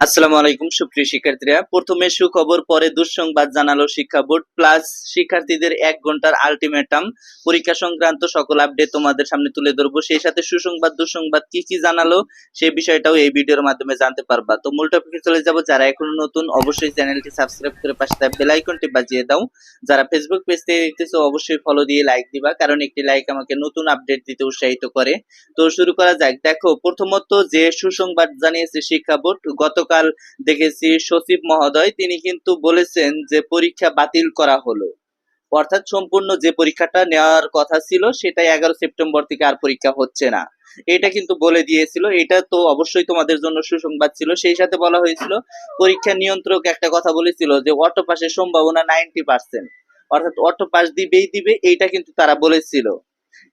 আসসালামু আলাইকুম, সুপ্রিয় শিক্ষার্থীরা। প্রথমে সুখবর, পরে দুঃসংবাদ জানালো শিক্ষা বোর্ড, প্লাস শিক্ষার্থীদের এক ঘণ্টার আলটিমেটাম। পরীক্ষা সংক্রান্ত সকল আপডেট তোমাদের সামনে তুলে ধরবো। সেই সাথে সুসংবাদ, দুঃসংবাদ কি কি জানালো, সেই বিষয়টাও এই ভিডিওর মাধ্যমে জানতে পারবা। তো মূল টপিকে চলে যাব। যারা এখনও নতুন, অবশ্যই চ্যানেলটি সাবস্ক্রাইব করে পাশে থাকা বেল আইকনটি বাজিয়ে দাও। যারা ফেসবুক পেজ থেকে দেখতেছো, অবশ্যই ফলো দিয়ে লাইক দিবা, কারণ একটি লাইক আমাকে নতুন আপডেট দিতে উৎসাহিত করে। তো শুরু করা যাক। দেখো, প্রথমত যে সুসংবাদ জানিয়েছে শিক্ষা বোর্ড গতকাল দেখেছি সচিব মহোদয়, তিনি কিন্তু বলেছেন যে পরীক্ষা বাতিল করা হলো। অর্থাৎ সম্পূর্ণ যে পরীক্ষাটা নেওয়ার কথা ছিল সেটা এগারো সেপ্টেম্বর থেকে আর পরীক্ষা হচ্ছে না। এটা কিন্তু বলে দিয়েছিল, এটা তো অবশ্যই তোমাদের জন্য সুসংবাদ ছিল। সেই সাথে বলা হয়েছিল, পরীক্ষা নিয়ন্ত্রক একটা কথা বলেছিল যে অটো পাসের সম্ভাবনা নাইনটি পার্সেন্ট অর্থাৎ অটো পাস দিবেই দিবে, এইটা কিন্তু তারা বলেছিল।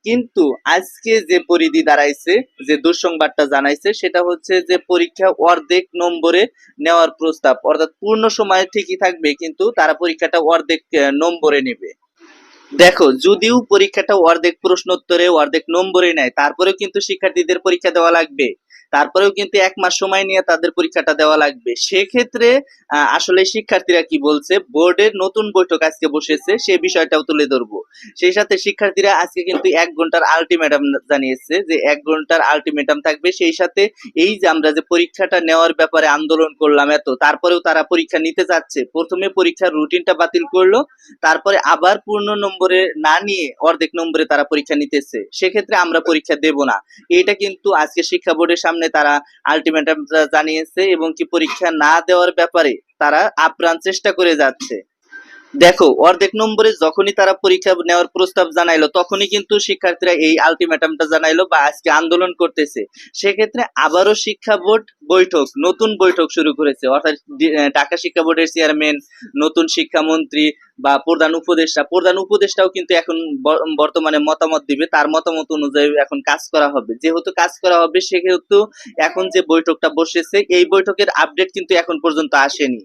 কিন্তু আজকে যে পরিধি দাঁড়াইছে, যে দুঃসংবাদটা জানাইছে, সেটা হচ্ছে যে পরীক্ষা অর্ধেক নম্বরে নেওয়ার প্রস্তাব। অর্থাৎ পূর্ণ সময় ঠিকই থাকবে, কিন্তু তারা পরীক্ষাটা অর্ধেক নম্বরে নেবে। দেখো, যদিও পরীক্ষাটা অর্ধেক প্রশ্নোত্তরে অর্ধেক নম্বরে নেয়, তারপরেও কিন্তু শিক্ষার্থীদের পরীক্ষা দেওয়া লাগবে। তারপরেও কিন্তু এক মাস সময় নিয়ে তাদের পরীক্ষাটা দেওয়া লাগবে। সেক্ষেত্রে আসলে শিক্ষার্থীরা কি বলছে? বোর্ডের নতুন বৈঠক আজকে বসেছে, সে বিষয়টাও তুলে ধরবো। সেই সাথে শিক্ষার্থীরা আজকে কিন্তু এক ঘণ্টার আলটিমেটাম জানিয়েছে যে এক ঘণ্টার আলটিমেটাম থাকবে। সেই সাথে এই যে আমরা যে পরীক্ষাটা নেওয়ার ব্যাপারে আন্দোলন করলাম এত, তারপরেও তারা পরীক্ষা নিতে যাচ্ছে প্রথমে পরীক্ষার রুটিনটা বাতিল করল, তারপরে আবার পূর্ণ নম্বরে না নিয়ে অর্ধেক নম্বরে তারা পরীক্ষা নিতেছে। সেক্ষেত্রে আমরা পরীক্ষা দেব না। এটা কিন্তু আজকে শিক্ষা বোর্ডের সামনে তারা আলটিমেটাম জানিয়েছে এবং কি পরীক্ষা না দেওয়ার ব্যাপারে তারা আপ্রাণ চেষ্টা করে যাচ্ছে। দেখো, অর্ধেক নম্বরে যখনই তারা পরীক্ষা নেওয়ার প্রস্তাব জানাইলো, তখনই কিন্তু শিক্ষার্থীরা এই আলটিমেটামটা জানাইলো বা আজকে আন্দোলন করতেছে। সেক্ষেত্রে আবারও শিক্ষা বোর্ড বৈঠক, নতুন বৈঠক শুরু করেছে। অর্থাৎ ঢাকা শিক্ষা বোর্ডের চেয়ারম্যান, নতুন শিক্ষামন্ত্রী বা প্রধান উপদেষ্টা, প্রধান উপদেষ্টাও কিন্তু এখন বর্তমানে মতামত দিবে, তার মতামত অনুযায়ী এখন কাজ করা হবে। যেহেতু কাজ করা হবে, সেহেতু এখন যে বৈঠকটা বসেছে, এই বৈঠকের আপডেট কিন্তু এখন পর্যন্ত আসেনি।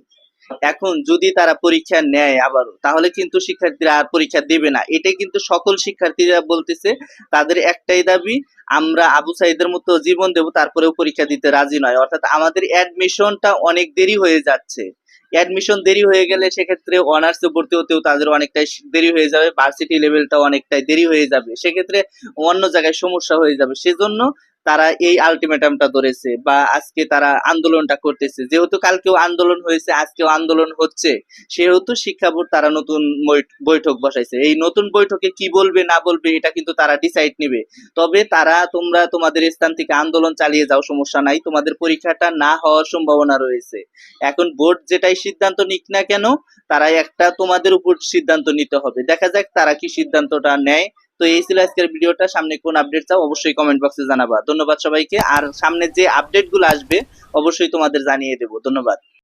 এখন যদি তারা পরীক্ষা নেয় আবারও, তাহলে কিন্তু শিক্ষার্থীরা আর পরীক্ষা দেবে না। এটাই কিন্তু সকল শিক্ষার্থীরা বলতেছে, তাদের একটাই দাবি, আমরা আবু সাইদের মতো জীবন দেব, তারপরেও পরীক্ষা দিতে রাজি নয়। অর্থাৎ আমাদের অ্যাডমিশনটা অনেক দেরি হয়ে যাচ্ছে। অ্যাডমিশন দেরি হয়ে গেলে সেক্ষেত্রে অনার্সে ভর্তি হতেও তাদের অনেকটাই দেরি হয়ে যাবে, ভার্সিটি লেভেলটা অনেকটাই দেরি হয়ে যাবে। সেক্ষেত্রে অন্য জায়গায় সমস্যা হয়ে যাবে। সেজন্য তারা এই আলটিমেটামটা ধরেছে বা আজকে তারা আন্দোলনটা করতেছে। যেহেতু কালকেও আন্দোলন হয়েছে, আজকেও আন্দোলন হচ্ছে, সেহেতু শিক্ষা বোর্ড তারা নতুন বৈঠক বসাইছে। এই নতুন বৈঠকে কি বলবে, না বলবে, এটা কিন্তু তারা ডিসাইড নেবে। তবে তারা, তোমরা তোমাদের স্থান থেকে আন্দোলন চালিয়ে যাও, সমস্যা নাই। তোমাদের পরীক্ষাটা না হওয়ার সম্ভাবনা রয়েছে। এখন বোর্ড যেটাই সিদ্ধান্ত নিক না কেন তারা একটা তোমাদের উপর সিদ্ধান্ত নিতে হবে। দেখা যাক তারা কি সিদ্ধান্তটা নেয়। তো এই ছিল আজকের ভিডিওটা। সামনে কোন আপডেট চাও অবশ্যই কমেন্ট বক্সে জানাবা। ধন্যবাদ সবাইকে। আর সামনে যে আপডেটগুলো আসবে, অবশ্যই তোমাদের জানিয়ে দেবো। ধন্যবাদ।